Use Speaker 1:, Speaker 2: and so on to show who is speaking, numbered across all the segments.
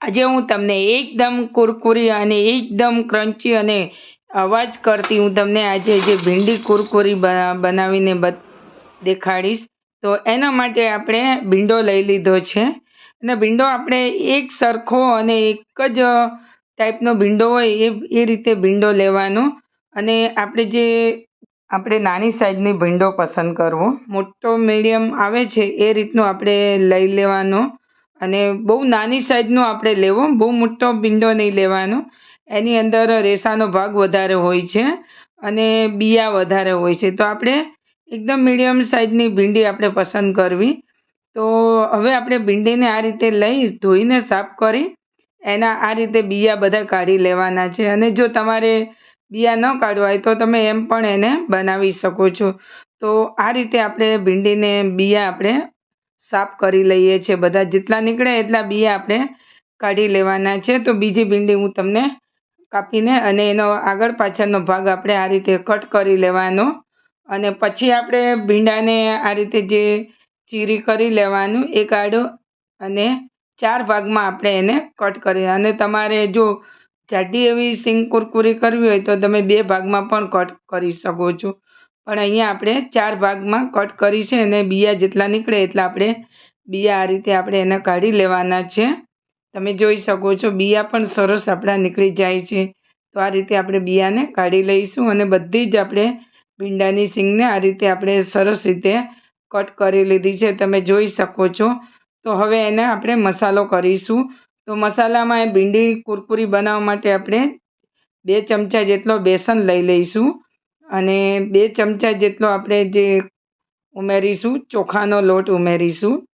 Speaker 1: આજે હું તમને એકદમ કુરકુરી અને એકદમ ક્રન્ચી અને અવાજ કરતી હું તમને આજે જે ભીંડી કુરકુરી બના- બનાવીને દેખાડીશ. તો એના માટે આપણે ભીંડો લઈ લીધો છે. અને ભીંડો આપણે એક સરખો અને એક જ ટાઈપનો ભીંડો હોય એ એ રીતે ભીંડો લેવાનો. અને આપણે જે, આપણે નાની સાઈઝની ભીંડો પસંદ કરવો. મોટો, મીડિયમ આવે છે એ રીતનો આપણે લઈ લેવાનો. અને બહુ નાની સાઈઝનો આપણે લેવો, બહુ મોટો ભીંડો નહીં લેવાનો. એની અંદર રેસાનો ભાગ વધારે હોય છે અને બિયા વધારે હોય છે. તો આપણે એકદમ મીડિયમ સાઈઝની ભીંડી આપણે પસંદ કરવી. તો હવે આપણે ભીંડીને આ રીતે લઈ ધોઈને સાફ કરી, એના આ રીતે બિયા બધા કાઢી લેવાના છે. અને જો તમારે બિયા ન કાઢવા હોય તો તમે એમ પણ એને બનાવી શકો છો. તો આ રીતે આપણે ભીંડીને બિયા આપણે સાફ કરી લઈએ છીએ બધા. જેટલા નીકળે એટલા બી આપણે કાઢી લેવાના છે. તો બીજી ભીંડી હું તમને કાપીને અને એનો આગળ પાછળનો ભાગ આપણે આ રીતે કટ કરી લેવાનો. અને પછી આપણે ભીંડાને આ રીતે જે ચીરી કરી લેવાનું, એ કાઢો અને ચાર ભાગમાં આપણે એને કટ કરી. અને તમારે જો જાડી એવી સિંગ કુરકુરી કરવી હોય તો તમે બે ભાગમાં પણ કટ કરી શકો છો. પણ અહીંયા આપણે ચાર ભાગમાં કટ કરી છે અને બિયા જેટલા નીકળે એટલા આપણે બીયા આ રીતે આપણે એને કાઢી લેવાના છે. તમે જોઈ શકો છો બીયા પણ સરસ આપણા નીકળી જાય છે. તો આ રીતે આપણે બિયાને કાઢી લઈશું અને બધી જ આપણે ભીંડાની સિંગને આ રીતે આપણે સરસ રીતે કટ કરી લીધી છે. તમે જોઈ શકો છો. તો હવે એને આપણે મસાલો કરીશું. તો મસાલામાં એ ભીંડી કુરકુરી બનાવવા માટે આપણે બે ચમચા જેટલો બેસન લઈ લઈશું. અને બે ચમચા જેટલો આપણે જે ઉમેરીશું, ચોખાનો લોટ ઉમેરીશું.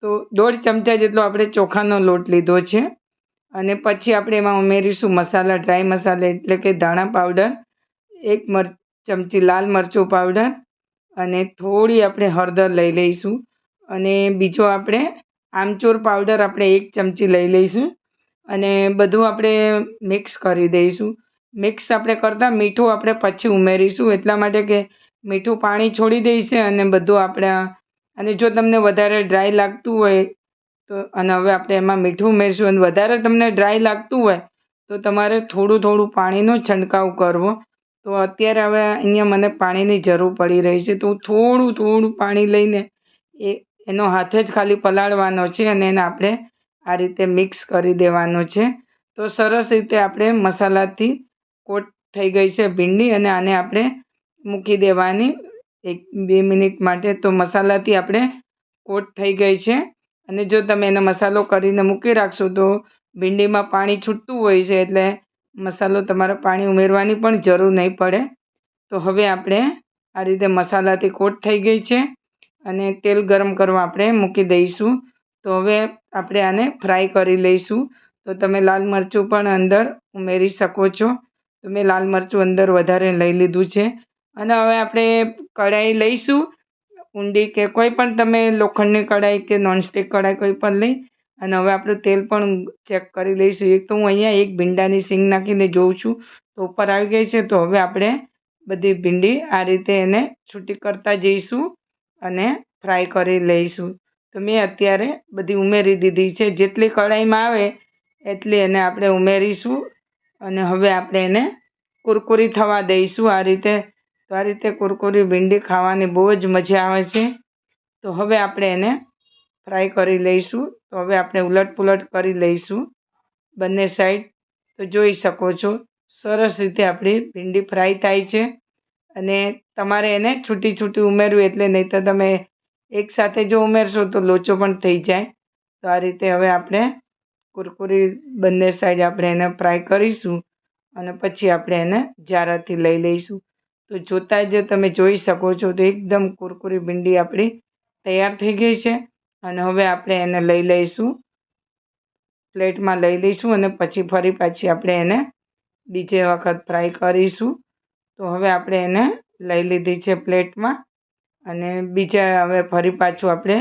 Speaker 1: તો દોઢ ચમચા જેટલો આપણે ચોખાનો લોટ લીધો છે. અને પછી આપણે એમાં ઉમેરીશું મસાલા, ડ્રાય મસાલા એટલે કે ધાણા પાવડર, એક મર, ચમચી લાલ મરચું પાવડર અને થોડી આપણે હળદર લઈ લઈશું. અને બીજો આપણે આમચૂર પાવડર આપણે એક ચમચી લઈ લઈશું. અને બધું આપણે મિક્સ કરી દઈશું. મિક્સ આપણે કરતાં મીઠું આપણે પછી ઉમેરીશું. એટલા માટે કે મીઠું પાણી છોડી દઈશે અને બધું આપણે અને જો તમને વધારે ડ્રાય લાગતું હોય તો અને હવે આપણે એમાં મીઠું ઉમેરીશું અને વધારે તમને ડ્રાય લાગતું હોય તો તમારે થોડું થોડું પાણીનો છંટકાવ કરવો. તો અત્યારે હવે અહીંયા મને પાણીની જરૂર પડી રહી છે. તો હું થોડું થોડું પાણી લઈને એ એનો હાથે જ ખાલી પલાળવાનો છે અને એને આપણે આ રીતે મિક્સ કરી દેવાનો છે. તો સરસ રીતે આપણે મસાલાથી કોટ થઈ ગઈ છે ભીંડી અને આને આપણે મૂકી દેવાની. એક, બે મિનિટ માટે તો મસાલાથી આપણે કોટ થઈ ગઈ છે. અને જો તમે એનો મસાલો કરીને મૂકી રાખશો તો ભીંડીમાં પાણી છૂટતું હોય છે એટલે મસાલો તમારે પાણી ઉમેરવાની પણ જરૂર નહીં પડે. તો હવે આપણે આ રીતે મસાલાથી કોટ થઈ ગઈ છે અને તેલ ગરમ કરવા આપણે મૂકી દઈશું. તો હવે આપણે આને ફ્રાય કરી લઈશું. તો તમે લાલ મરચું પણ અંદર ઉમેરી શકો છો. તો મેં લાલ મરચું અંદર વધારે લઈ લીધું છે. અને હવે આપણે કઢાઈ લઈશું. ઊંડી કે કોઈ પણ તમે લોખંડની કઢાઈ કે નોનસ્ટિક કઢાઈ કોઈ પણ લઈ. અને હવે આપણે તેલ પણ ચેક કરી લઈશું. એક તો હું અહીંયા એક ભીંડાની સિંગ નાખીને જોઉં છું. તો ઉપર આવી ગઈ છે. તો હવે આપણે બધી ભીંડી આ રીતે એને છૂટી કરતા જઈશું અને ફ્રાય કરી લઈશું. તો મેં અત્યારે બધી ઉમેરી દીધી છે. જેટલી કઢાઈમાં આવે એટલી એને આપણે ઉમેરીશું. અને હવે આપણે એને કુરકુરી થવા દઈશું આ રીતે. તો આ રીતે કુરકુરી ભીંડી ખાવાની બહુ જ મજા આવે છે. તો હવે આપણે એને ફ્રાય કરી લઈશું. તો હવે આપણે ઉલટ પુલટ કરી લઈશું બંને સાઈડ તો જોઈ શકો છો, સરસ રીતે આપણી ભીંડી ફ્રાય થાય છે. અને તમારે એને છૂટી છૂટી ઉમેરવી એટલે નહીં તો તમે એકસાથે જો ઉમેરશો તો લોચો પણ થઈ જાય. તો આ રીતે હવે આપણે કુરકુરી બંને સાઈડ આપણે એને ફ્રાય કરીશું અને પછી આપણે એને જારાથી લઈ લઈશું. તો જોતાં જ તમે જોઈ શકો છો તો એકદમ કુરકુરી ભીંડી આપણી તૈયાર થઈ ગઈ છે અને હવે આપણે એને લઈ લઈશું. પ્લેટમાં લઈ લઈશું અને પછી ફરી પાછી આપણે એને બીજે વખત ફ્રાય કરીશું. તો હવે આપણે એને લઈ લીધી છે પ્લેટમાં અને બીજા હવે ફરી પાછું આપણે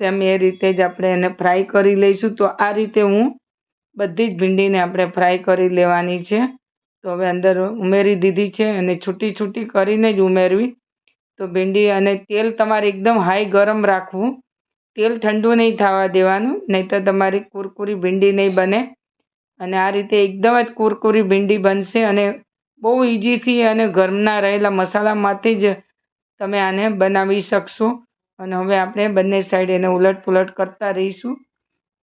Speaker 1: સેમ એ રીતે જ આપણે એને ફ્રાય કરી લઈશું. તો આ રીતે હું બધી જ ભીંડીને આપણે ફ્રાય કરી લેવાની છે. તો હવે અંદર ઉમેરી દીધી છે અને છૂટી છૂટી કરીને જ ઉમેરવી. તો ભીંડી અને તેલ તમારે એકદમ હાઈ ગરમ રાખવું. તેલ ઠંડુ નહીં થવા દેવાનું નહીં તો તમારી કુરકુરી ભીંડી નહીં બને. અને આ રીતે એકદમ જ કુરકુરી ભીંડી બનશે અને બહુ ઇઝીથી અને ઘરના રહેલા મસાલામાંથી જ તમે આને બનાવી શકશો. અને હવે આપણે બંને સાઈડ એને ઉલટ પુલટ કરતા રહીશું.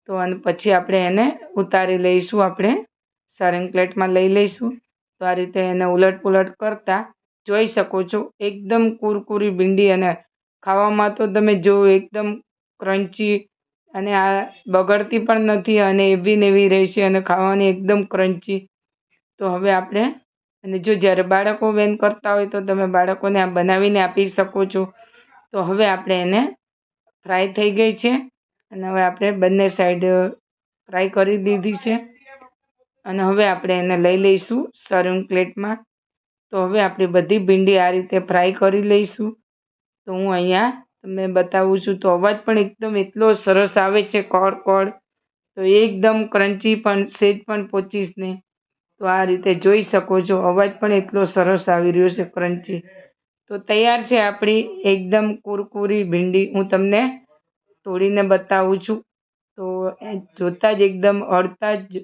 Speaker 1: તો અને પછી આપણે એને ઉતારી લઈશું, આપણે સર્વિંગ પ્લેટમાં લઈ લઈશું. તો આ રીતે એને ઉલટ પુલટ કરતા જોઈ શકો છો, એકદમ કુરકુરી ભીંડી અને ખાવામાં તો તમે જો એકદમ ક્રન્ચી અને આ બગડતી પણ નથી અને એવી ને એવી રહેશે અને ખાવાની એકદમ ક્રન્ચી તો હવે આપણે, અને જો જ્યારે બાળકો વેન કરતા હોય તો તમે બાળકોને આ બનાવીને આપી શકો છો. તો હવે આપણે એને ફ્રાય થઈ ગઈ છે. અને હવે આપણે બંને સાઈડ ફ્રાય કરી દીધી છે. અને હવે આપણે એને લઈ લઈશું સર્વિંગ પ્લેટમાં તો હવે આપણી બધી ભીંડી આ રીતે ફ્રાય કરી લઈશું. તો હું અહીંયા તમને બતાવું છું, તો અવાજ પણ એકદમ એટલો સરસ આવે છે કોડ કોડ તો એકદમ ક્રન્ચી પણ, સેજ પણ પહોંચીશ નહીં તો આ રીતે જોઈ શકો છો, અવાજ પણ એટલો સરસ આવી રહ્યો છે ક્રન્ચી તો તૈયાર છે આપણી એકદમ કુરકુરી ભીંડી. હું તમને તોડીને બતાવું છું. તો જોતાં જ એકદમ અડતા જ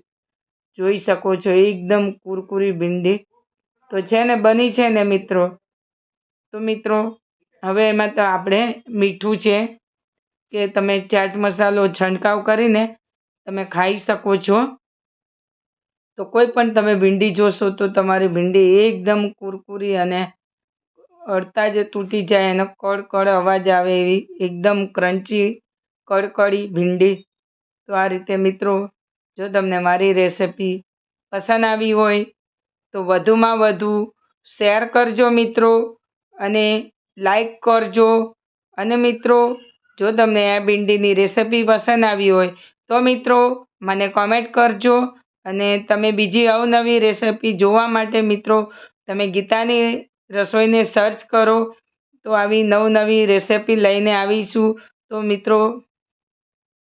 Speaker 1: જોઈ શકો છો. એકદમ કુરકુરી ભીંડી. તો છે ને, બની છે ને મિત્રો? તો મિત્રો, હવે એમાં તો આપણે મીઠું છે કે તમે ચાટ મસાલો છંટકાવ કરીને તમે ખાઈ શકો છો. તો કોઈ પણ તમે ભીંડી જોશો તો તમારી ભીંડી એકદમ કુરકુરી અને અડતા જ તૂટી જાય અને કડકડ અવાજ આવે એવી એકદમ ક્રન્ચી કડકડી ભીંડી. તો આ રીતે મિત્રો, જો તમને મારી રેસિપી પસંદ આવી હોય, તો વધુમાં વધુ શેર કરજો મિત્રો અને લાઈક કરજો. અને મિત્રો, જો તમને આ ભીંડીની રેસિપી પસંદ આવી હોય, તો મિત્રો મને કોમેન્ટ કરજો. અને તમે બીજી અવનવી રેસિપી જોવા માટે મિત્રો, તમે ગીતાની રસોઈને સર્ચ કરો. તો આવી નવનવી રેસિપી લઈને આવીશું. તો મિત્રો